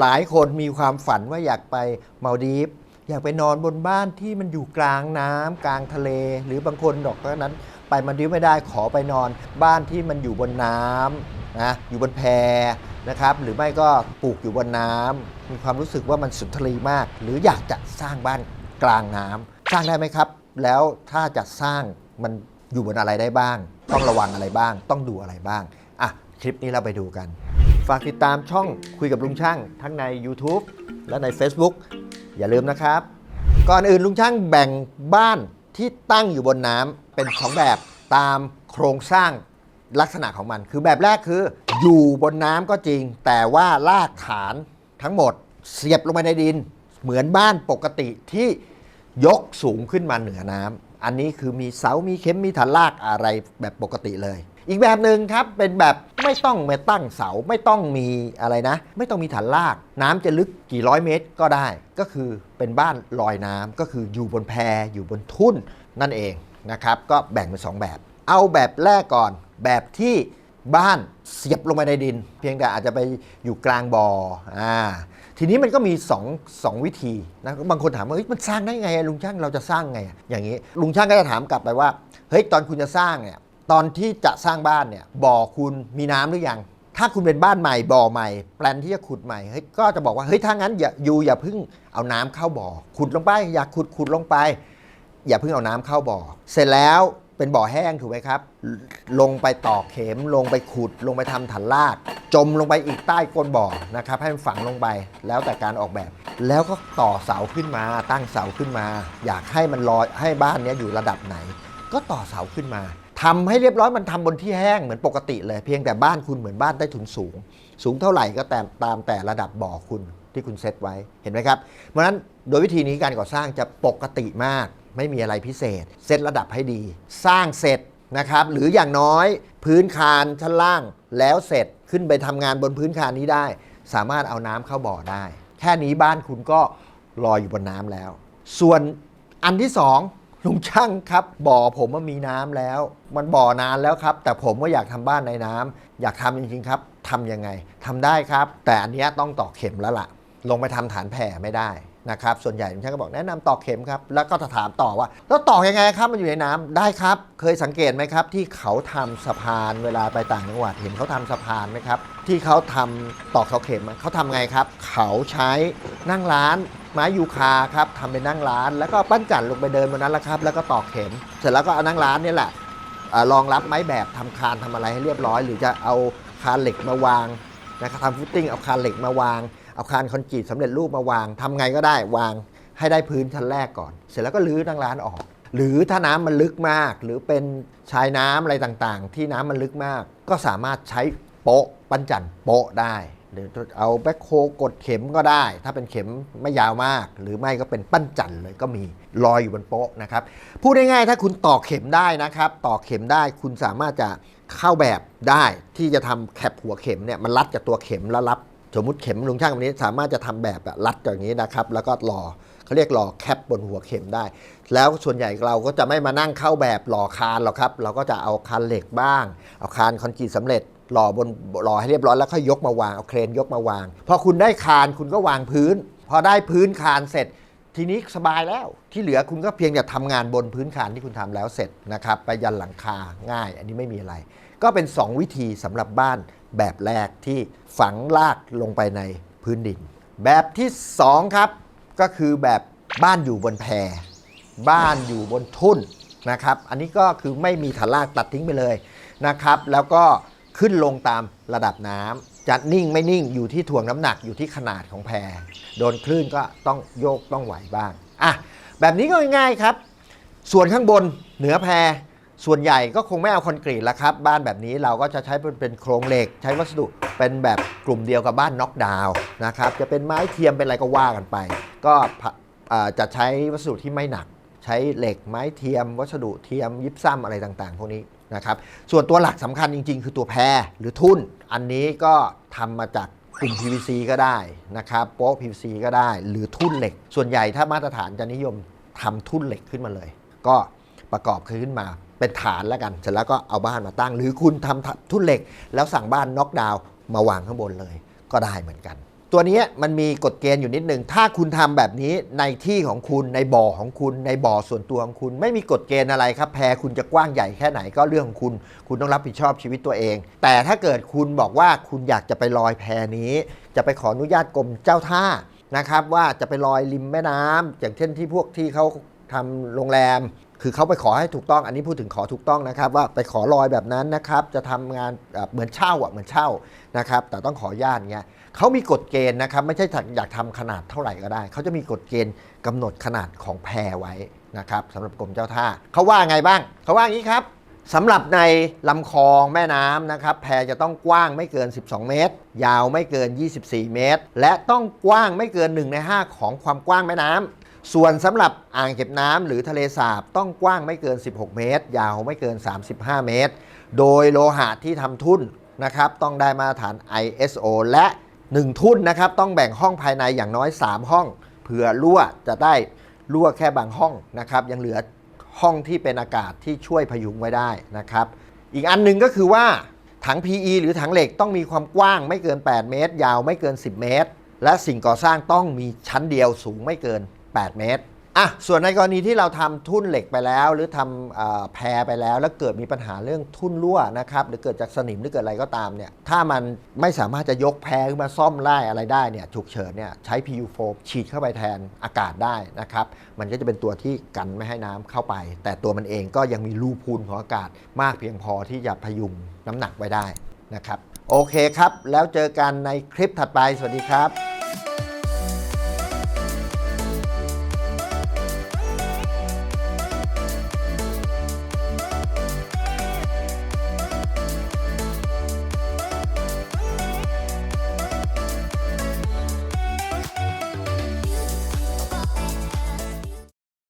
หลายคนมีความฝันว่าอยากไปมาดีฟอยากไปนอนบนบ้านที่มันอยู่กลางน้ำกลางทะเล หรือบางคนดอกก็นั้น ไปมาดีฟไม่ได้ขอไปนอน บ้านที่มันอยู่บนน้ำนะอยู่บนแพนะครับหรือไม่ก็ปลูกอยู่บนน้ำมีความรู้สึกว่ามันสุนทรีมาก หรืออยากจะสร้างบ้านกลางน้ำสร้างได้ไหมครับ แล้วถ้าจะสร้างมันอยู่บนอะไรได้บ้าง ต้องระวังอะไรบ้าง ต้องดูอะไรบ้างอะคลิปนี้เราไปดูกัน ฝากติดตามช่องคุยกับลุงช่าง ทั้งใน YouTube และใน Facebook อย่าลืมนะครับ ก่อนอื่นลุงช่างแบ่งบ้านที่ตั้งอยู่บนน้ำเป็นสองแบบตามโครงสร้างลักษณะของมัน คือแบบแรกคือ อยู่บนน้ำก็จริง แต่ว่ารากฐานทั้งหมดเสียบลงไปในดิน เหมือนบ้านปกติที่ยกสูงขึ้นมาเหนือน้ำ อันนี้คือมีเสา มีเข็ม มีฐานรากอะไรแบบปกติเลย อีกแบบหนึ่งครับ เป็นแบบไม่ต้องมาตั้งเสา ไม่ต้องมีอะไรนะ ไม่ต้องมีฐานราก น้ำจะลึกกี่ร้อยเมตรก็ได้ ก็คือเป็นบ้านลอยน้ำก็คืออยู่บนแพอยู่บนทุ่นนั่นเองนะครับ ก็แบ่งเป็นสองแบบ เอาแบบแรกก่อน แบบที่บ้านเสียบลงไปในดิน เพียงแต่อาจจะไปอยู่กลางบ่ออ่า ทีนี้มันก็มี2องสองวิธีนะบางคนถามว่ามันสร้างได้ไงลุงช่างเราจะสร้างไง อย่างนี้ลุงช่างก็จะถามกลับไปว่าเฮ้ยตอนคุณจะสร้างเนี่ยตอนที่จะสร้างบ้านเนี่ยบ่อคุณมีน้ำหรือยัง ถ้าคุณเป็นบ้านใหม่บ่อใหม่ แปลนที่จะขุดใหม่เฮ้ยก็จะบอกว่าเฮ้ยถ้างั้นอย่าอยู่อย่าเพิ่งเอาน้ำเข้าบ่อ ขุดลงไป อยากขุดขุดลงไป อย่าเพิ่งเอาน้ำเข้าบ่อ เสร็จแล้ว เป็นบ่อแห้งถูกไหมครับ ลงไปตอกเข็ม ลงไปขุด ลงไปทำฐานรากจมลงไปอีกใต้ก้นบ่อนะครับ ให้มันฝังลงไป แล้วแต่การออกแบบ แล้วก็ต่อเสาขึ้นมา ตั้งเสาขึ้นมา อยากให้มันลอยให้บ้านนี้อยู่ระดับไหน ก็ต่อเสาขึ้นมาทำให้เรียบร้อยมันทำบนที่แห้งเหมือนปกติเลย เพียงแต่บ้านคุณเหมือนบ้านใต้ถุนสูง สูงเท่าไหร่ก็แต่ตามแต่ระดับบ่อคุณที่คุณเซตไว้เห็นไหมครับ เพราะฉะนั้นโดยวิธีนี้การก่อสร้างจะปกติมาก ไม่มีอะไรพิเศษ เซตระดับให้ดี สร้างเสร็จนะครับหรืออย่างน้อยพื้นคานชั้นล่างแล้วเสร็จขึ้นไปทำงานบนพื้นคานนี้ได้ สามารถเอาน้ำเข้าบ่อได้ แค่นี้บ้านคุณก็ลอยอยู่บนน้ำแล้ว ส่วนอันที่สองลุงช่างครับบ่อผมว่ามีน้ำแล้ว มันบ่อนานแล้วครับ แต่ผมก็อยากทำบ้านในน้ำอยากทำจริงๆครับทำยังไงทำได้ครับ แต่อันนี้ต้องตอกเข็มแล้วล่ะ ลงไปทำฐานแผ่ไม่ได้ นะครับส่วนใหญ่ลุงช่างก็บอกแนะนำตอกเข็มครับแล้วก็ถามต่อว่า แล้วตอกยังไงครับมันอยู่ในน้ำได้ครับ เคยสังเกตไหมครับ ที่เขาทำสะพานเวลาไปต่างจังหวัดเห็นเขาทำสะพานไหมครับ ที่เขาทำตอกเสาเข็มเขาทำไงครับ เขาใช้นั่งร้านไม้ยูคาครับทำเป็นนั่งร้าน แล้วก็ปั้นจันลงไปเดินบนนั้นแหละครับ แล้วก็ตอกเข็ม เสร็จแล้วก็เอานั่งร้านนี่แหละเอ่อรองรับไม้แบบทำคานทำอะไรให้เรียบร้อย หรือจะเอาคานเหล็กมาวางนะครับทำฟุตติ้งเอาคานเหล็กมาวาง เอาคานคอนกรีตสำเร็จรูปมาวางทำไงก็ได้วางให้ได้พื้นชั้นแรกก่อน เสร็จแล้วก็รื้อนั่งร้านออก หรือถ้าน้ำมันลึกมาก หรือเป็นชายน้ำอะไรต่างๆ ที่น้ำมันลึกมาก ก็สามารถใช้โป๊ะปั้นจันโป๊ะได้หรือเอาแบ็คโฮกดเข็มก็ได้ ถ้าเป็นเข็มไม่ยาวมาก หรือไม่ก็เป็นปั้นจันเลยก็มีลอยอยู่บนโป๊ะนะครับพูดง่ายๆถ้าคุณต่อเข็มได้นะครับ ต่อเข็มได้คุณสามารถจะเข้าแบบได้ที่จะทำแคปหัวเข็มเนี่ยมันรัดกับตัวเข็มแล้วรับ สมมติเข็มลุงช่างแบบนี้สามารถจะทำแบบอะรัดอย่างนี้นะครับ แล้วก็หล่อเขาเรียกหล่อแคปบนหัวเข็มได้ แล้วส่วนใหญ่เราก็จะไม่มานั่งเข้าแบบหล่อคานหรอกครับ เราก็จะเอาคานเหล็กบ้าง เอาคานคอนกรีตสำเร็จหล่อบนหล่อให้เรียบร้อยแล้วค่อยยกมาวางเอาเครนยกมาวาง พอคุณได้คานคุณก็วางพื้น พอได้พื้นคานเสร็จ ทีนี้สบายแล้วที่เหลือคุณก็เพียงแต่ทำงานบนพื้นคานที่คุณทำแล้วเสร็จนะครับไปยันหลังคาง่าย อันนี้ไม่มีอะไร ก็เป็น 2 วิธีสำหรับบ้านแบบแรกที่ฝังลากลงไปในพื้นดิน แบบที่ 2 ครับ ก็คือแบบบ้านอยู่บนแพบ้านอยู่บนทุ่นนะครับ อันนี้ก็คือไม่มีฐานรากตัดทิ้งไปเลยนะครับ แล้วก็ขึ้นลงตามระดับน้ำจะนิ่งไม่นิ่งอยู่ที่ถ่วงน้ำหนักอยู่ที่ขนาดของแพโดนคลื่นก็ต้องโยกต้องไหวบ้างอะแบบนี้ก็ง่ายๆครับ ส่วนข้างบนเหนือแพ ส่วนใหญ่ก็คงไม่เอาคอนกรีตแล้วครับ บ้านแบบนี้เราก็จะใช้เป็นเป็นโครงเหล็ก ใช้วัสดุเป็นแบบกลุ่มเดียวกับบ้านน็อกดาวน์นะครับ จะเป็นไม้เทียมเป็นอะไรก็ว่ากันไป ก็จะใช้วัสดุที่ไม่หนัก ใช้เหล็กไม้เทียม วัสดุเทียมยิบซ้ำอะไรต่างๆ พวกนี้นะครับ ส่วนตัวหลักสำคัญจริง ๆ คือตัวแพรหรือทุ่น อันนี้ก็ทำมาจากกลุ่ม PVC ก็ได้นะครับโป๊ะ PVC ก็ได้ หรือทุ่นเหล็ก ส่วนใหญ่ถ้ามาตรฐานจะนิยมทำทุ่นเหล็กขึ้นมาเลย ก็ ประกอบขึ้นมาเป็นฐานแล้วกันเสร็จแล้วก็เอาบ้านมาตั้ง หรือคุณทำทุ่นเหล็ก แล้วสั่งบ้านน็อกดาวน์มาวางข้างบนเลย ก็ได้เหมือนกัน ตัวนี้มันมีกฎเกณฑ์อยู่นิดนึงถ้าคุณทำแบบนี้ในที่ของคุณในบ่อของคุณในบ่อส่วนตัวของคุณ ไม่มีกฎเกณฑ์อะไรครับแพคุณจะกว้างใหญ่แค่ไหนก็เรื่องของคุณ คุณต้องรับผิดชอบชีวิตตัวเอง แต่ถ้าเกิดคุณบอกว่าคุณอยากจะไปลอยแพนี้ จะไปขออนุญาตกรมเจ้าท่านะครับว่าจะไปลอยริมแม่น้ำอย่างเช่นที่พวกที่เขาทำโรงแรม คือเขาไปขอให้ถูกต้องอันนี้พูดถึงขอถูกต้องนะครับ ว่าไปขอลอยแบบนั้นนะครับจะทำงานแบบเหมือนเช่าอะเหมือนเช่านะครับแต่ต้องขออนุญาตเงี้ยเขามีกฎเกณฑ์นะครับไม่ใช่อยากทำขนาดเท่าไหร่ก็ได้ เขาจะมีกฎเกณฑ์กำหนดขนาดของแพไว้นะครับสำหรับกรมเจ้าท่าเขาว่าไงบ้างเขาว่าอย่างนี้ครับสำหรับในลำคลองแม่น้ำนะครับแพจะต้องกว้างไม่เกิน 12 เมตร ยาวไม่เกิน 24 เมตร และต้องกว้างไม่เกิน 1 ใน 5 ของความกว้างแม่น้ำ ส่วนสำหรับอ่างเก็บน้ำหรือทะเลสาบต้องกว้างไม่เกิน 16 เมตร ยาวไม่เกิน 35 เมตร โดยโลหะที่ทำทุ่นนะครับต้องได้มาตรฐาน ISO และ 1 ทุ่นนะครับต้องแบ่งห้องภายในอย่างน้อย 3 ห้อง เผื่อรั่วจะได้รั่วแค่บางห้องนะครับยังเหลือห้องที่เป็นอากาศที่ช่วยพยุงไว้ได้นะครับ อีกอันหนึ่งก็คือว่าถัง PE หรือถังเหล็กต้องมีความกว้างไม่เกิน 8 เมตร ยาวไม่เกิน 10 เมตร และสิ่งก่อสร้างต้องมีชั้นเดียวสูงไม่เกิน 8 เมตรอะส่วนในกรณีที่เราทำทุ่นเหล็กไปแล้ว หรือทำอแพรไปแล้ว แล้วเกิดมีปัญหาเรื่องทุ่นรั่วนะครับหรือเกิดจากสนิมหรือเกิดอะไรก็ตามเนี่ยถ้ามันไม่สามารถจะยกแพรขึ้นมาซ่อมไล่อะไรได้เนี่ยฉุกเฉินเนี่ยใช้ PU โฟมฉีดเข้าไปแทนอากาศได้นะครับมันก็จะเป็นตัวที่กันไม่ให้น้ำเข้าไป แต่ตัวมันเองก็ยังมีรูพูนของอากาศมากเพียงพอที่จะพยุงน้ำหนักไว้ได้นะครับโอเคครับ แล้วเจอกันในคลิปถัดไปสวัสดีครับ